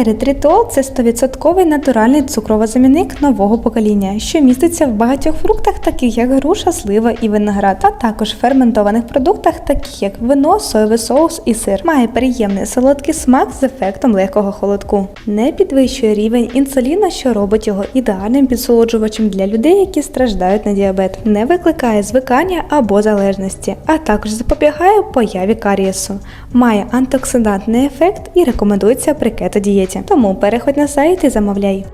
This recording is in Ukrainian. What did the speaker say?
Еритритол це 100% натуральний цукровозамінник нового покоління, що міститься в багатьох фруктах, таких як груша, слива і виноград, а також ферментованих продуктах, таких як вино, соєвий соус і сир. Має приємний солодкий смак з ефектом легкого холодку. Не підвищує рівень інсуліну, що робить його ідеальним підсолоджувачем для людей, які страждають на діабет. Не викликає звикання або залежності, а також запобігає появі карієсу. Має антиоксидантний ефект і рекомендується при кетодієті. Тому переходь на сайт і замовляй.